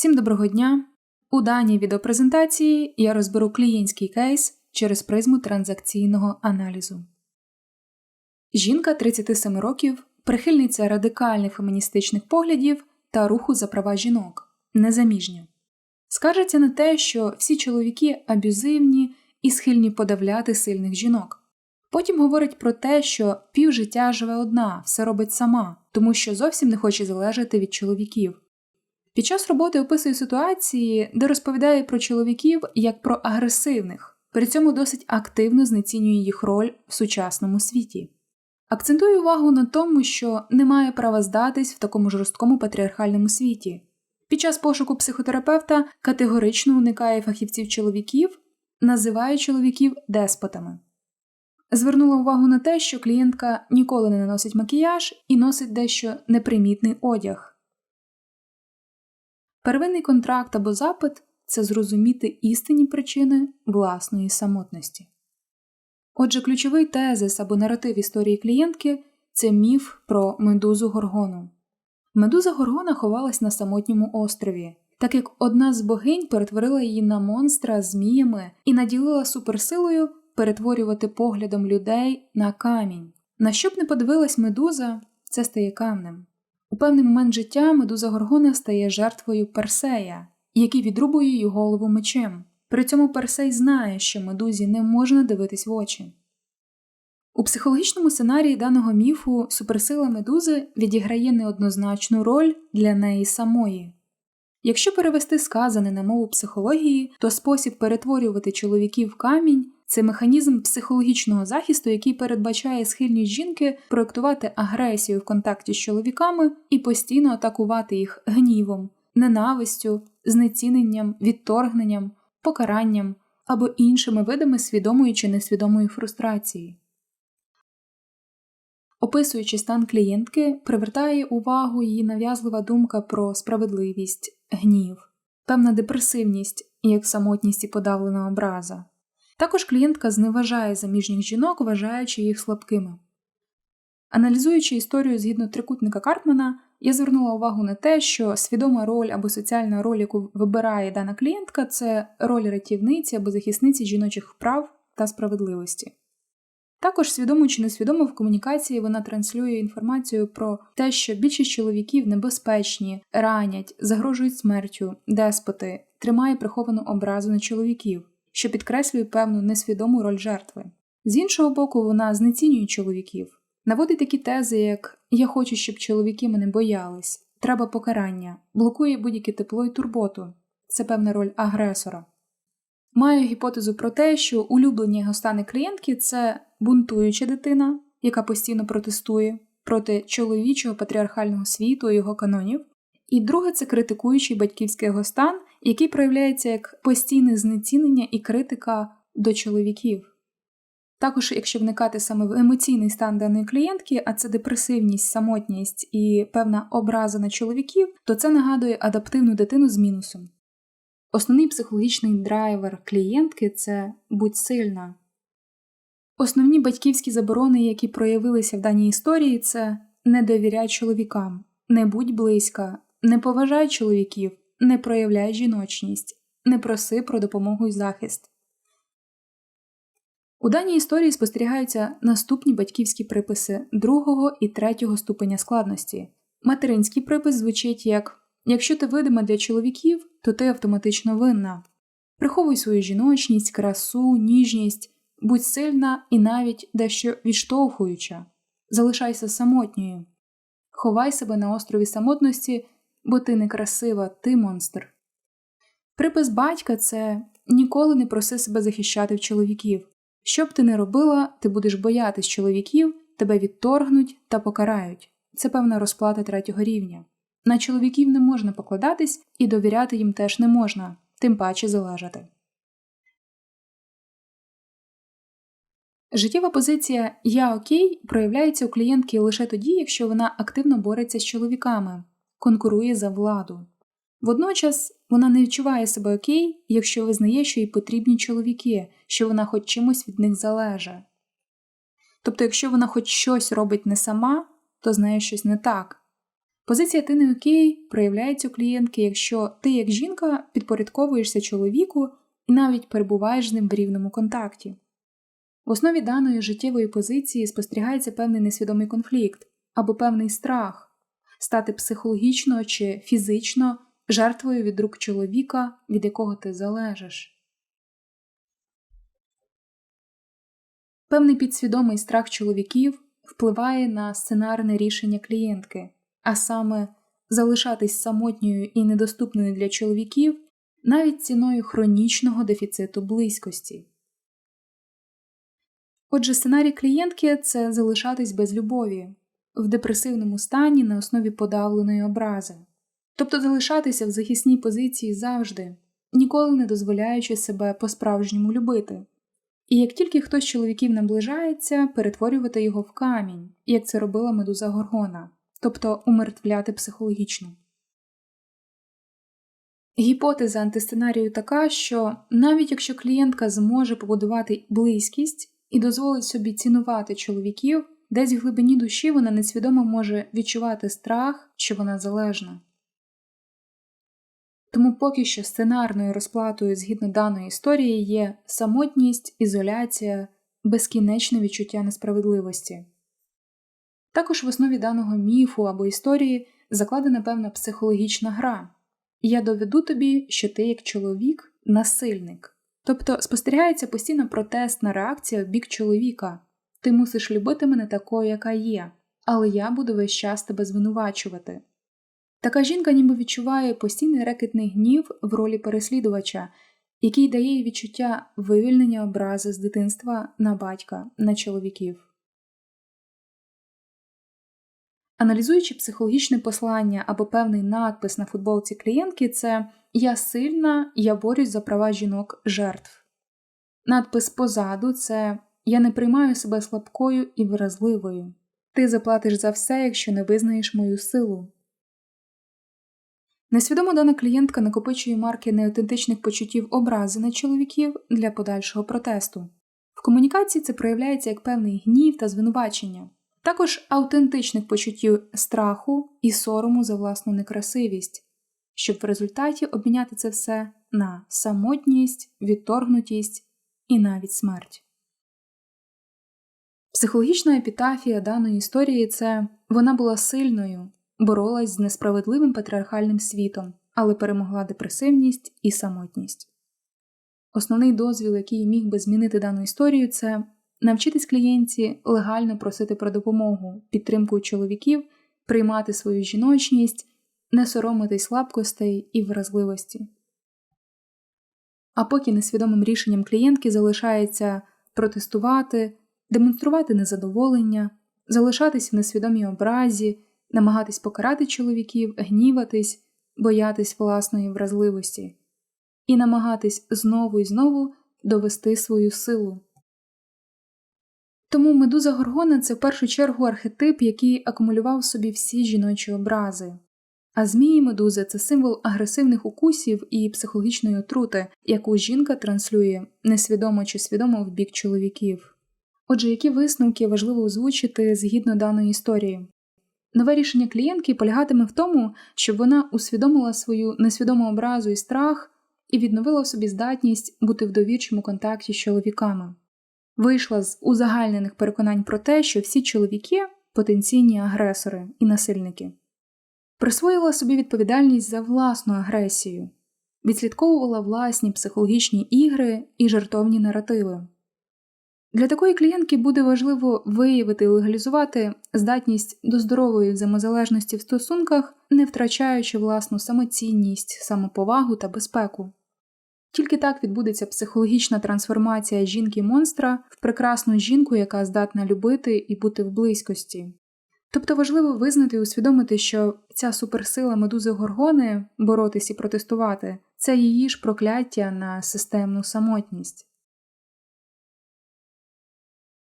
Всім доброго дня! У даній відеопрезентації я розберу клієнтський кейс через призму транзакційного аналізу. Жінка 37 років, прихильниця радикальних феміністичних поглядів та руху за права жінок, незаміжня. Скаржиться на те, що всі чоловіки аб'юзивні і схильні подавляти сильних жінок. Потім говорить про те, що півжиття живе одна, все робить сама, тому що зовсім не хоче залежати від чоловіків. Під час роботи описує ситуації, де розповідає про чоловіків як про агресивних, при цьому досить активно знецінює їх роль в сучасному світі. Акцентує увагу на тому, що не має права здатись в такому жорсткому патріархальному світі. Під час пошуку психотерапевта категорично уникає фахівців чоловіків, називає чоловіків деспотами. Звернула увагу на те, що клієнтка ніколи не наносить макіяж і носить дещо непримітний одяг. Первинний контракт або запит це зрозуміти істинні причини власної самотності. Отже, ключовий тезис або наратив історії клієнтки це міф про медузу Горгону. Медуза Горгона ховалась на самотньому острові, так як одна з богинь перетворила її на монстра зміями і наділила суперсилою перетворювати поглядом людей на камінь. На що б не подивилась медуза, це стає камнем. У певний момент життя медуза Горгона стає жертвою Персея, який відрубує її голову мечем. При цьому Персей знає, що медузі не можна дивитись в очі. У психологічному сценарії даного міфу суперсила медузи відіграє неоднозначну роль для неї самої. Якщо перевести сказане на мову психології, то спосіб перетворювати чоловіків в камінь це механізм психологічного захисту, який передбачає схильність жінки проєктувати агресію в контакті з чоловіками і постійно атакувати їх гнівом, ненавистю, знеціненням, відторгненням, покаранням або іншими видами свідомої чи несвідомої фрустрації. Описуючи стан клієнтки, привертає увагу її нав'язлива думка про справедливість, гнів, певна депресивність, як самотність і подавлена образа. Також клієнтка зневажає заміжніх жінок, вважаючи їх слабкими. Аналізуючи історію згідно трикутника Картмана, я звернула увагу на те, що свідома роль або соціальна роль, яку вибирає дана клієнтка, це роль рятівниці або захисниці жіночих прав та справедливості. Також свідомо чи несвідомо в комунікації вона транслює інформацію про те, що більшість чоловіків небезпечні, ранять, загрожують смертю, деспоти, тримає приховану образу на чоловіків що підкреслює певну несвідому роль жертви. З іншого боку, вона знецінює чоловіків, наводить такі тези, як Я хочу, щоб чоловіки мене боялись, треба покарання, блокує будь-яке тепло і турботу це певна роль агресора. Маю гіпотезу про те, що улюблені його стани клієнтки це бунтуюча дитина, яка постійно протестує проти чоловічого патріархального світу і його канонів, і друге це критикуючий батьківський його стан, який проявляється як постійне знецінення і критика до чоловіків. Також, якщо вникати саме в емоційний стан даної клієнтки, а це депресивність, самотність і певна образа на чоловіків, то це нагадує адаптивну дитину з мінусом. Основний психологічний драйвер клієнтки це будь сильна. Основні батьківські заборони, які проявилися в даній історії, це не довіряй чоловікам, не будь близька, не поважай чоловіків, не проявляй жіночність, не проси про допомогу і захист. У даній історії спостерігаються наступні батьківські приписи другого і третього ступеня складності. Материнський припис звучить як Якщо ти видима для чоловіків, то ти автоматично винна. Приховуй свою жіночність, красу, ніжність, будь сильна і навіть дещо відштовхуюча, залишайся самотньою, ховай себе на острові самотності бо ти некрасива, ти монстр. Припис батька це ніколи не проси себе захищати в чоловіків. Що б ти не робила, ти будеш боятись чоловіків, тебе відторгнуть та покарають. Це певна розплата третього рівня. На чоловіків не можна покладатись і довіряти їм теж не можна, тим паче залежати. Життєва позиція Я окей проявляється у клієнтки лише тоді, якщо вона активно бореться з чоловіками, конкурує за владу. Водночас вона не відчуває себе окей, якщо визнає, що їй потрібні чоловіки, що вона хоч чимось від них залежить. Тобто, якщо вона хоч щось робить не сама, то з нею щось не так. Позиція ти не окей проявляється у клієнтки, якщо ти, як жінка, підпорядковуєшся чоловіку і навіть перебуваєш з ним в рівному контакті. В основі даної життєвої позиції спостерігається певний несвідомий конфлікт або певний страх стати психологічно чи фізично жертвою від рук чоловіка, від якого ти залежиш. Певний підсвідомий страх чоловіків впливає на сценарне рішення клієнтки, а саме залишатись самотньою і недоступною для чоловіків навіть ціною хронічного дефіциту близькості. Отже, сценарій клієнтки це залишатись без любові в депресивному стані на основі подавленої образи, тобто залишатися в захисній позиції завжди, ніколи не дозволяючи себе по-справжньому любити. І як тільки хтось з чоловіків наближається, перетворювати його в камінь, як це робила медуза Горгона, тобто умертвляти психологічно. Гіпотеза антисценарію така, що навіть якщо клієнтка зможе побудувати близькість і дозволить собі цінувати чоловіків, десь в глибині душі вона несвідомо може відчувати страх, що вона залежна. Тому поки що сценарною розплатою згідно даної історії є самотність, ізоляція, безкінечне відчуття несправедливості. Також в основі даного міфу або історії закладена певна психологічна гра я доведу тобі, що ти, як чоловік, насильник. Тобто спостерігається постійна протестна реакція в бік чоловіка ти мусиш любити мене такою, яка є, але я буду весь час тебе звинувачувати. Така жінка ніби відчуває постійний рекетний гнів в ролі переслідувача, який дає їй відчуття вивільнення образи з дитинства на батька, на чоловіків. Аналізуючи психологічне послання або певний надпис на футболці клієнтки, це Я сильна, я борюсь за права жінок жертв. Надпис позаду це Я не приймаю себе слабкою і вразливою. Ти заплатиш за все, якщо не визнаєш мою силу. Несвідомо дана клієнтка накопичує марки неаутентичних почуттів образи на чоловіків для подальшого протесту. В комунікації це проявляється як певний гнів та звинувачення, також аутентичних почуттів страху і сорому за власну некрасивість, щоб в результаті обміняти це все на самотність, відторгнутість і навіть смерть. Психологічна епітафія даної історії це вона була сильною, боролась з несправедливим патріархальним світом, але перемогла депресивність і самотність. Основний дозвіл, який міг би змінити дану історію, це навчитись клієнті легально просити про допомогу, підтримку чоловіків, приймати свою жіночність, не соромитись слабкостей і вразливості. А поки несвідомим рішенням клієнтки залишається протестувати, демонструвати незадоволення, залишатись в несвідомій образі, намагатись покарати чоловіків, гніватись, боятись власної вразливості і намагатись знову і знову довести свою силу. Тому медуза Горгона це в першу чергу архетип, який акумулював в собі всі жіночі образи. А змії медузи це символ агресивних укусів і психологічної отрути, яку жінка транслює несвідомо чи свідомо в бік чоловіків. Отже, які висновки важливо озвучити згідно даної історії? Нове рішення клієнтки полягатиме в тому, щоб вона усвідомила свою несвідому образу і страх і відновила в собі здатність бути в довірчому контакті з чоловіками. Вийшла з узагальнених переконань про те, що всі чоловіки потенційні агресори і насильники, присвоїла собі відповідальність за власну агресію, відслідковувала власні психологічні ігри і жартовні наративи. Для такої клієнтки буде важливо виявити і легалізувати здатність до здорової взаємозалежності в стосунках, не втрачаючи власну самоцінність, самоповагу та безпеку. Тільки так відбудеться психологічна трансформація жінки-монстра в прекрасну жінку, яка здатна любити і бути в близькості. Тобто важливо визнати і усвідомити, що ця суперсила медузи горгони боротись і протестувати це її ж прокляття на системну самотність.